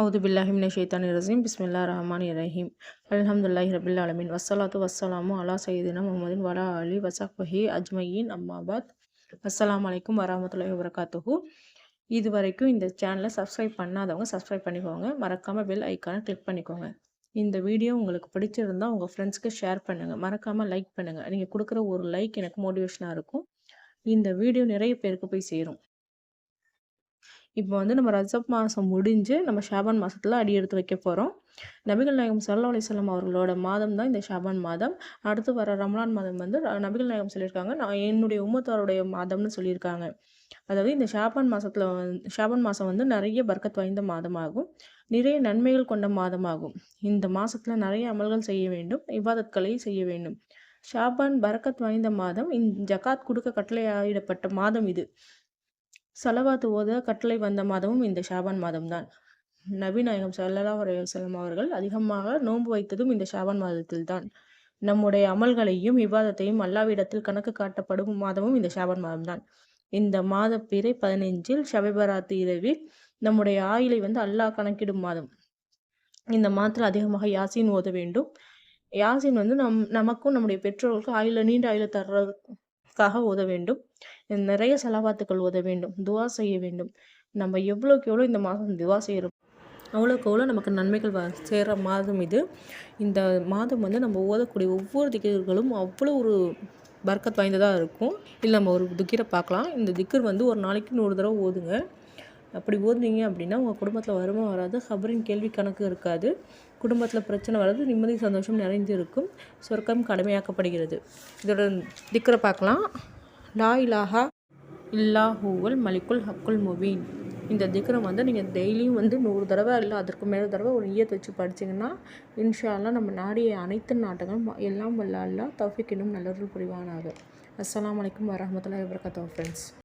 அவுது பில்லாஹி மின ஷைத்தானி ரசீம் பிஸ்மில்லா ரஹ்மான் ரஹீம் அல்ஹம்துல்லாஹி ரபில் ஆலமின் வசலாத்து வசலாமு அலா சையீதினா முகமதின் வரா அலி வசக்வஹி அஜ்மயின் அம்மாபாத் அஸ்லாம் அலைக்கும் வரமத்துல்லாஹி வபரகாத்துஹு இது வரைக்கும் இந்த சேனலை சப்ஸ்கிரைப் பண்ணாதவங்க சப்ஸ்கிரைப் பண்ணிக்கோங்க. மறக்காமல் பெல் ஐக்கானை கிளிக் பண்ணிக்கோங்க. இந்த வீடியோ உங்களுக்கு பிடிச்சிருந்தால் உங்கள் ஃப்ரெண்ட்ஸ்க்கு ஷேர் பண்ணுங்கள் மறக்காமல் லைக் பண்ணுங்கள் நீங்கள் கொடுக்குற ஒரு லைக் எனக்கு மோட்டிவேஷனாக இருக்கும். இந்த வீடியோ நிறைய பேருக்கு போய் சேரும். இப்போ வந்து நம்ம ரஜப் மாதம் முடிஞ்சு நம்ம ஷாபான் மாதத்தில் அடி எடுத்து வைக்க போகிறோம் நபிகள் நாயகம் சல்லா அலிஸ்லாம் அவர்களோட மாதம் தான் இந்த ஷாபான் மாதம். அடுத்து வர ரமலான் மாதம் வந்து நபிகள் நாயகம் சொல்லியிருக்காங்க. நான் என்னுடைய உம்மத்தாருடைய மாதம்னு சொல்லியிருக்காங்க. அதாவது இந்த ஷாபான் மாதத்தில் வந்து ஷாபான் மாதம் வந்து நிறைய பர்க்கத் வாய்ந்த மாதமாகும். நிறைய நன்மைகள் கொண்ட மாதமாகும். இந்த மாதத்தில் நிறைய அமல்கள் செய்ய வேண்டும். இவாதத்களை செய்ய வேண்டும். ஷாபான் பரக்கத் வாய்ந்த மாதம் இந்த ஜக்காத் கொடுக்க கட்டளையாயிடப்பட்ட மாதம் இது. சலவாத்து ஓத கட்டளை வந்த மாதமும் இந்த ஷாபான் மாதம்தான். நபிநாயகம் சல்லா செல்லம் அவர்கள் அதிகமாக நோன்பு வைத்ததும் இந்த ஷாபான் மாதத்தில்தான். நம்முடைய அமல்களையும் விவாதத்தையும் அல்லாவிடத்தில் கணக்கு காட்டப்படும் மாதமும் இந்த ஷாபான் மாதம்தான். இந்த மாத பிறை பதினைஞ்சில் ஷபபராத்து இரவி நம்முடைய ஆயிலை வந்து அல்லாஹ் கணக்கிடும் மாதம். இந்த மாதத்தில் அதிகமாக யாசின் ஓத வேண்டும். யாசின் வந்து நம் நமக்கும் நம்முடைய பெற்றோர்களுக்கும் ஆயில நீண்ட ஆயுள தர்றதுக்காக ஓத வேண்டும். நிறைய செலவாத்துக்கள் உத வேண்டும். துவா செய்ய வேண்டும். நம்ம எவ்வளோக்கு எவ்வளோ இந்த மாதம் துவா செய்கிறோம் அவ்வளோக்கு அவ்வளோ நமக்கு நன்மைகள் வ சேர்கிற மாதம் இது. இந்த மாதம் வந்து நம்ம ஓதக்கூடிய ஒவ்வொரு திக்கர்களும் அவ்வளோ ஒரு பர்க்கத் வாய்ந்ததாக இருக்கும். இல்லை நம்ம ஒரு திக்கரை பார்க்கலாம். இந்த திக்கர் வந்து ஒரு நாளைக்கு நூறு தடவை ஓதுங்க. அப்படி ஓதுனீங்க அப்படின்னா உங்கள் குடும்பத்தில் வருமா வராது ஹபரின் கேள்வி கணக்கு இருக்காது. குடும்பத்தில் பிரச்சனை வராது நிம்மதி சந்தோஷம் நிறைந்து இருக்கும் சொர்க்கம் கடமையாக்கப்படுகிறது. இதோட திக்கரை பார்க்கலாம். லா இலாஹா இல்லாஹூவல் மலிக்குல் ஹக்குல் முபீன். இந்த திக்ரம் வந்து நீங்கள் டெய்லியும் வந்து நூறு தடவை இல்லை அதற்கு மேலே தடவை ஒரு ஈயத்தை வச்சு படிச்சிங்கன்னா இன்ஷால்லாம் நம்ம நாடிய அனைத்து நாட்டங்களும் எல்லாம் வல்ல அல்லா தௌஃபிக் இன்னும் நல்லவர்கள் புரிவானாக. அஸ்லாம் வலைக்கம் வரமத்துல வரகத்தோ ஃப்ரெண்ட்ஸ்